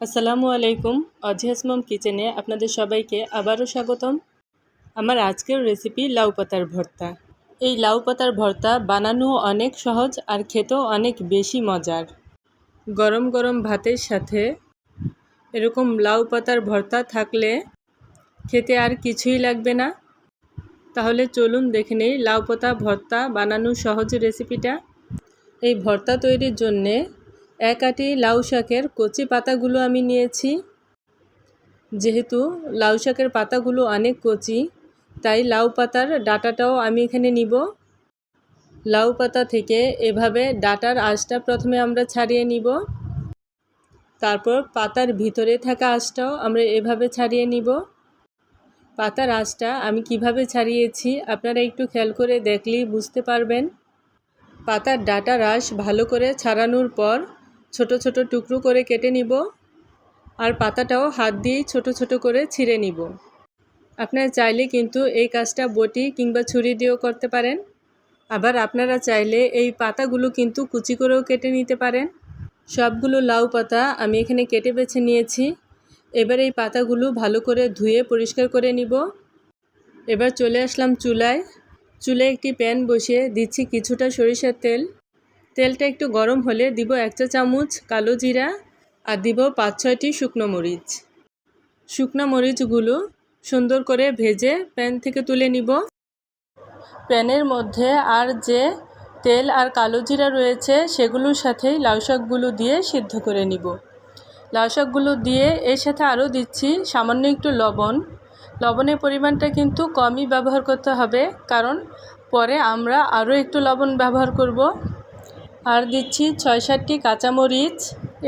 আসসালামু আলাইকুম অজিহাসমম কিচেনে আপনাদের সবাইকে আবারও স্বাগতম। আমার আজকের রেসিপি লাউ পাতার ভর্তা। এই লাউ পাতার ভর্তা বানানো অনেক সহজ আর খেতেও অনেক বেশি মজার। গরম গরম ভাতের সাথে এরকম লাউ পাতার ভর্তা থাকলে খেতে আর কিছুই লাগবে না। তাহলে চলুন দেখে নেই লাউ পাতা ভর্তা বানানোর সহজ রেসিপিটা। এই ভর্তা তৈরির জন্যে এক আটি লাউ শাকের কচি পাতাগুলো আমি নিয়েছি। যেহেতু লাউ শাকের পাতাগুলো অনেক কচি, তাই লাউ পাতার ডাটাটাও আমি এখানে নিব। লাউ পাতা থেকে এভাবে ডাটার আঁশটা প্রথমে আমরা ছাড়িয়ে নিব। তারপর পাতার ভিতরে থাকা আঁশটাও আমরা এভাবে ছাড়িয়ে নিব। পাতার আঁশটা আমি কীভাবে ছাড়িয়েছি আপনারা একটু খেয়াল করে দেখলেই বুঝতে পারবেন। পাতার ডাটা রাস ভালো করে ছাড়ানোর পর ছোট ছোট টুকরো করে কেটে নিব আর পাতাটাও হাত দিয়েই ছোট ছোট করে ছিঁড়ে নিব। আপনারা চাইলে কিন্তু এই কাজটা বটি কিংবা ছুরি দিয়েও করতে পারেন। আবার আপনারা চাইলে এই পাতাগুলো কিন্তু কুচি করেও কেটে নিতে পারেন। সবগুলো লাউ পাতা আমি এখানে কেটে বেছে নিয়েছি। এবার এই পাতাগুলো ভালো করে ধুয়ে পরিষ্কার করে নিব। এবার চলে আসলাম চুলায়। চুলে একটি প্যান বসিয়ে দিচ্ছি কিছুটা সরিষার তেল। তেলটা একটু গরম হলে দিব এক চা চামচ কালো জিরা আর দিব পাঁচ ছয়টি শুকনো মরিচ। শুকনো মরিচগুলো সুন্দর করে ভেজে প্যান থেকে তুলে নিব। প্যানের মধ্যে আর যে তেল আর কালো জিরা রয়েছে সেগুলোর সাথেই লাউ শাকগুলো দিয়ে সিদ্ধ করে নিব। লাউ শাকগুলো দিয়ে এর সাথে আরও দিচ্ছি সামান্য একটু লবণ। লবণের পরিমাণটা কিন্তু কমই ব্যবহার করতে হবে, কারণ পরে আমরা আরও একটু লবণ ব্যবহার করব। আর দিচ্ছি ছয় সাতটি কাঁচামরিচ।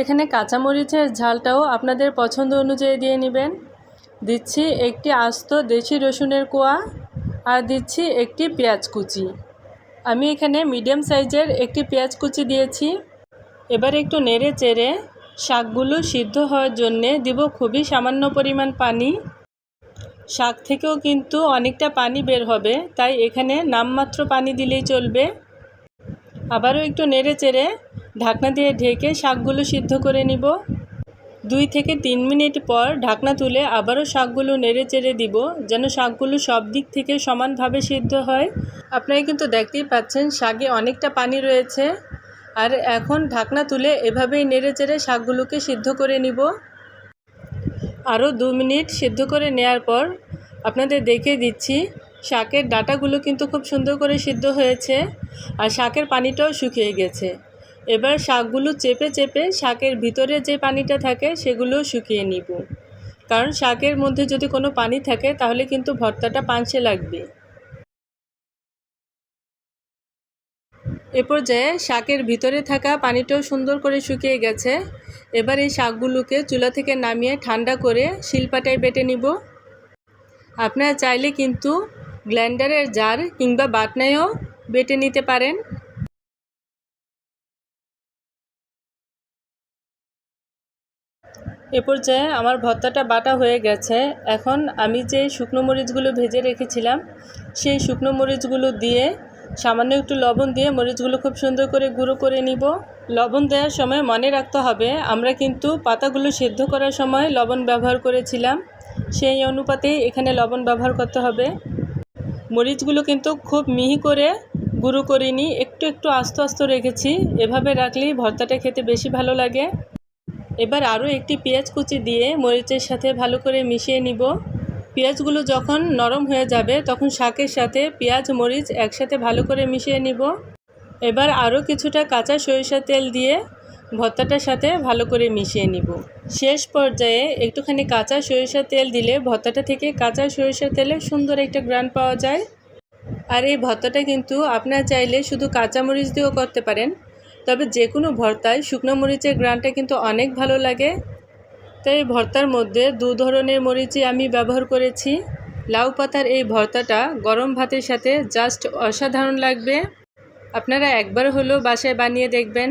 এখানে কাঁচামরিচের ঝালটাও আপনাদের পছন্দ অনুযায়ী দিয়ে নেবেন। দিচ্ছি একটি আস্ত দেশি রসুনের কোয়া আর দিচ্ছি একটি পেঁয়াজ কুচি। আমি এখানে মিডিয়াম সাইজের একটি পেঁয়াজ কুচি দিয়েছি। এবার একটু নেড়ে চেড়ে শাকগুলো সিদ্ধ হওয়ার জন্যে দিব খুবই সামান্য পরিমাণ পানি। শাক থেকেও কিন্তু অনেকটা পানি বের হবে, তাই এখানে নামমাত্র পানি দিলেই চলবে। আবারও একটু নেড়ে চেড়ে ঢাকনা দিয়ে ঢেকে শাকগুলো সিদ্ধ করে নিব। দুই থেকে তিন মিনিট পর ঢাকনা তুলে আবারও শাকগুলো নেড়ে চেড়ে দিব, যেন শাকগুলো সব দিক থেকে সমানভাবে সিদ্ধ হয়। আপনারা কিন্তু দেখতেই পাচ্ছেন শাকে অনেকটা পানি রয়েছে। আর এখন ঢাকনা তুলে এভাবেই নেড়ে চেড়ে শাকগুলোকে সিদ্ধ করে নিব। আরও দু মিনিট সিদ্ধ করে নেয়ার পর আপনাদের দেখে দিচ্ছি শাকের ডাটাগুলো কিন্তু খুব সুন্দর করে সিদ্ধ হয়েছে আর শাকের পানিটাও শুকিয়ে গেছে। এবার শাকগুলো চেপে চেপে শাকের ভিতরে যে পানিটা থাকে সেগুলো শুকিয়ে নিব। কারণ শাকের মধ্যে যদি কোনো পানি থাকে তাহলে কিন্তু ভর্তাটা পাঞ্চে লাগবে। এ পর্যায়ে শাকের ভিতরে থাকা পানিটাও সুন্দর করে শুকিয়ে গেছে। এবার এই শাকগুলোকে চুলা থেকে নামিয়ে ঠান্ডা করে শিলপাটায় বেটে নিব। আপনারা চাইলে কিন্তু গ্ল্যান্ডারের জার কিংবা বাটনায়ও বেটে নিতে পারেন। এ পর্যায়ে আমার ভর্তাটা বাটা হয়ে গেছে। এখন আমি যে শুকনো মরিচগুলো ভেজে রেখেছিলাম, সেই শুকনো মরিচগুলো দিয়ে, সামান্য একটু লবণ দিয়ে মরিচগুলো খুব সুন্দর করে গুঁড়ো করে নিব। লবণ দেওয়ার সময় মনে রাখতে হবে, আমরা কিন্তু পাতাগুলো সেদ্ধ করার সময় লবণ ব্যবহার করেছিলাম। সেই অনুপাতেই এখানে লবণ ব্যবহার করতে হবে। মরিচগুলো কিন্তু খুব মিহি করে গুঁড়ো করিনি একটু একটু আস্তে আস্তে রেখেছি। এভাবে রাখলেই ভর্তাটা খেতে বেশি ভালো লাগে। এবার আরও একটি পেঁয়াজ কুচি দিয়ে মরিচের সাথে ভালো করে মিশিয়ে নিব। পেঁয়াজগুলো যখন নরম হয়ে যাবে, তখন শাকের সাথে পেঁয়াজ, মরিচ একসাথে ভালো করে মিশিয়ে নিব। এবার আরও কিছুটা কাঁচা সরিষার তেল দিয়ে ভর্তাটার সাথে ভালো করে মিশিয়ে নিব। শেষ পর্যায়ে একটুখানি কাঁচা সরিষার তেল দিলে ভর্তাটা থেকে কাঁচা সরিষার তেলে সুন্দর একটা গ্রান পাওয়া যায়। আর এই ভর্তাটা কিন্তু আপনারা চাইলে শুধু কাঁচামরিচ দিয়েও করতে পারেন। তবে যে কোনো ভর্তায় শুকনো মরিচের গ্রানটা কিন্তু অনেক ভালো লাগে। তাই এই ভর্তার মধ্যে দু ধরনের মরিচই আমি ব্যবহার করেছি। লাউ পাতার এই ভর্তাটা গরম ভাতের সাথে জাস্ট অসাধারণ লাগবে। আপনারা একবার হলেও বাসায় বানিয়ে দেখবেন।